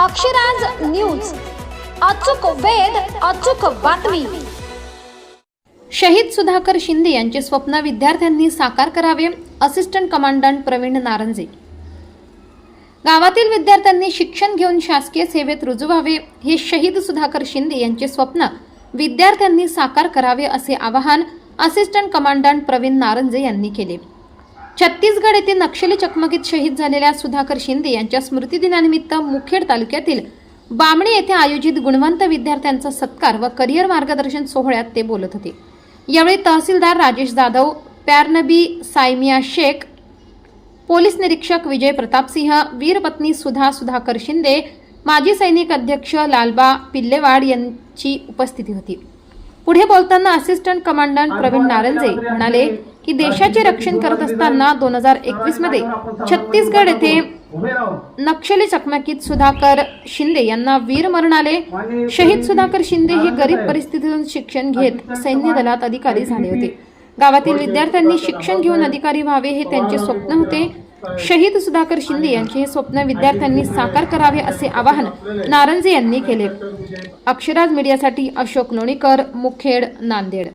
Akshraj news. अचूक वेद अचूक बातमी. शहीद सुधाकर शिंदे यांचे स्वप्न विद्यार्थ्यांनी साकार करावे असिस्टंट कमांडंट प्रवीण नारंजे. गावातील विद्यार्थ्यांनी शिक्षण घेऊन शासकीय सेवेत रुजू व्हावे हे शहीद सुधाकर शिंदे यांचे स्वप्न विद्यार्थ्यांनी साकार करावे असे आवाहन असिस्टंट कमांडंट प्रवीण नारंजे यांनी केले. छत्तीसगड येथे नक्षली चकमकीत शहीद झालेल्या सुधाकर शिंदे यांच्या स्मृतिदिनानिमित्त मुखेड तालुक्यातील बामणी येथे आयोजित गुणवंत विद्यार्थ्यांचा सत्कार व करिअर मार्गदर्शन सोहळ्यात ते बोलत होते. यावेळी तहसीलदार राजेश जाधव प्यारनबी सायमिया शेख पोलीस निरीक्षक विजय प्रतापसिंह वीरपत्नी सुधा सुधाकर शिंदे माजी सैनिक अध्यक्ष लालबा पिल्लेवाड यांची उपस्थिती होती. पुढे बोलताना असिस्टंट कमांडंट प्रवीण नारंजे म्हणाले की देशाचे रक्षण करत असताना दोन हजार एकवीसमध्ये छत्तीसगड येथे नक्षली चकमकीत सुधाकर शिंदे यांना वीर मरण आले शहीद सुधाकर शिंदे हे गरीब परिस्थितीतून शिक्षण घेत सैन्य दलात अधिकारी झाले होते. गावातील विद्यार्थ्यांनी शिक्षण घेऊन अधिकारी व्हावे हे त्यांचे स्वप्न होते. शहीद सुधाकर शिंदे यांचे हे स्वप्न विद्यार्थ्यांनी साकार करावे असे आवाहन नारंजे यांनी केले. अक्षराज मीडियासाठी अशोक लोणीकर मुखेड नांदेड.